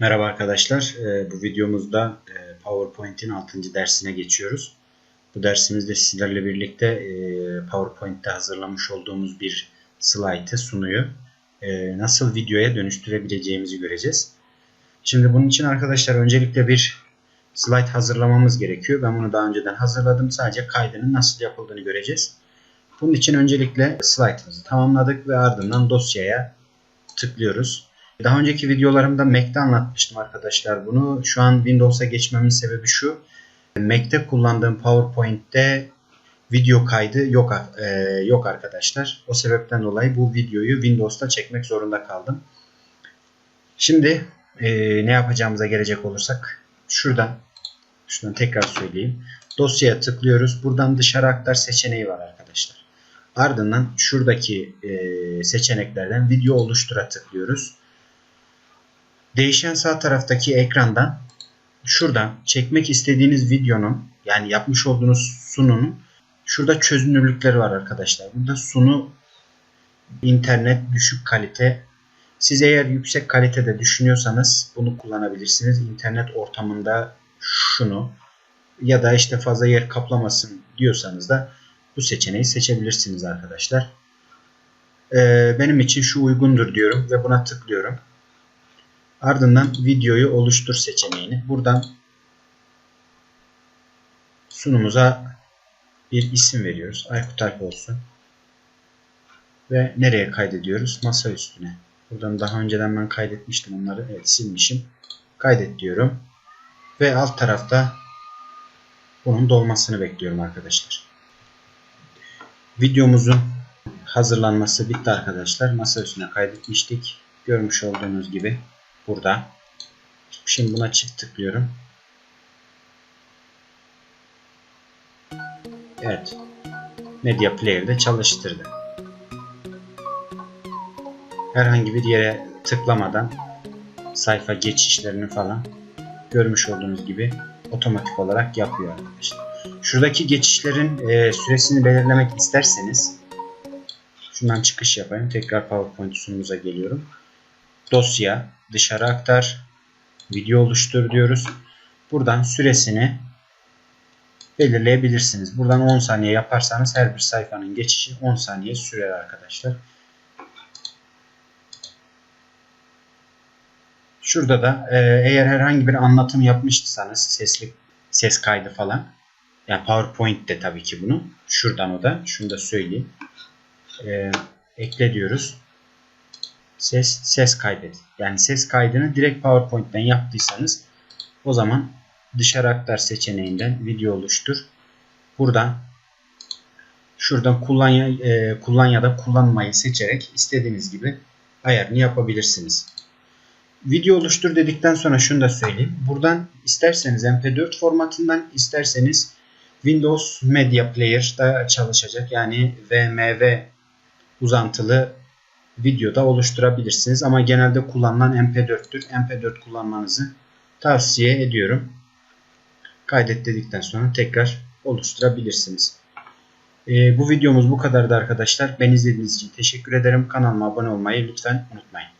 Merhaba arkadaşlar. Ee, Bu videomuzda e, PowerPoint'in 6. dersine geçiyoruz. Bu dersimizde sizlerle birlikte e, PowerPoint'te hazırlamış olduğumuz bir slaytı, sunuyu e, nasıl videoya dönüştürebileceğimizi göreceğiz. Şimdi bunun için arkadaşlar öncelikle bir slide hazırlamamız gerekiyor. Ben bunu daha önceden hazırladım. Sadece kaydının nasıl yapıldığını göreceğiz. Bunun için öncelikle slaytımızı tamamladık ve ardından dosyaya tıklıyoruz. Daha önceki videolarımda Mac'te anlatmıştım arkadaşlar bunu. Şu an Windows'a geçmemin sebebi şu. Mac'te kullandığım PowerPoint'te video kaydı yok e, yok arkadaşlar. O sebepten dolayı bu videoyu Windows'ta çekmek zorunda kaldım. Şimdi e, ne yapacağımıza gelecek olursak şuradan şuradan tekrar söyleyeyim. Dosyaya tıklıyoruz. Buradan dışarı aktar seçeneği var arkadaşlar. Ardından şuradaki e, seçeneklerden video oluştura tıklıyoruz. Değişen sağ taraftaki ekrandan şuradan çekmek istediğiniz videonun yani yapmış olduğunuz sununun şurada çözünürlükleri var arkadaşlar. Burada sunu internet düşük kalite. Siz eğer yüksek kalitede düşünüyorsanız bunu kullanabilirsiniz. İnternet ortamında şunu ya da işte fazla yer kaplamasın diyorsanız da bu seçeneği seçebilirsiniz arkadaşlar. Ee, benim için şu uygundur diyorum ve buna tıklıyorum. Ardından videoyu oluştur seçeneğini. Buradan sunumuza bir isim veriyoruz. Aykut Alp olsun. Ve nereye kaydediyoruz? Masa üstüne. Buradan daha önceden ben kaydetmiştim onları. Evet silmişim. Kaydet diyorum. Ve alt tarafta bunun dolmasını bekliyorum arkadaşlar. Videomuzun hazırlanması bitti arkadaşlar. Masa üstüne kaydetmiştik. Görmüş olduğunuz gibi burada. Şimdi buna çift tıklıyorum. Evet. Media Player'de çalıştırdı. Herhangi bir yere tıklamadan sayfa geçişlerini falan görmüş olduğunuz gibi otomatik olarak yapıyor arkadaşlar. Şuradaki geçişlerin e, süresini belirlemek isterseniz şundan çıkış yapayım. Tekrar PowerPoint sunumuza geliyorum. Dosya, dışarı aktar, video oluştur diyoruz. Buradan süresini belirleyebilirsiniz. Buradan 10 saniye yaparsanız her bir sayfanın geçişi 10 saniye sürer arkadaşlar. Şurada da e, eğer herhangi bir anlatım yapmışsanız sesli ses kaydı falan yani PowerPoint'te tabii ki bunu. Şuradan o da. Şunu da söyleyeyim. E, ekle diyoruz. Ses ses kaydet. Yani ses kaydını direkt PowerPoint'ten yaptıysanız o zaman dışarı aktar seçeneğinden video oluştur. Buradan şuradan kullan ya, e, kullan ya da kullanmayı seçerek istediğiniz gibi ayarını yapabilirsiniz. Video oluştur dedikten sonra şunu da söyleyeyim. Buradan isterseniz MP4 formatından isterseniz Windows Media Player'da çalışacak. Yani VMV uzantılı videoda oluşturabilirsiniz. Ama genelde kullanılan MP4'tür. MP4 kullanmanızı tavsiye ediyorum. Kaydet dedikten sonra tekrar oluşturabilirsiniz. Ee, bu videomuz bu kadardı arkadaşlar. Ben izlediğiniz için teşekkür ederim. Kanalıma abone olmayı lütfen unutmayın.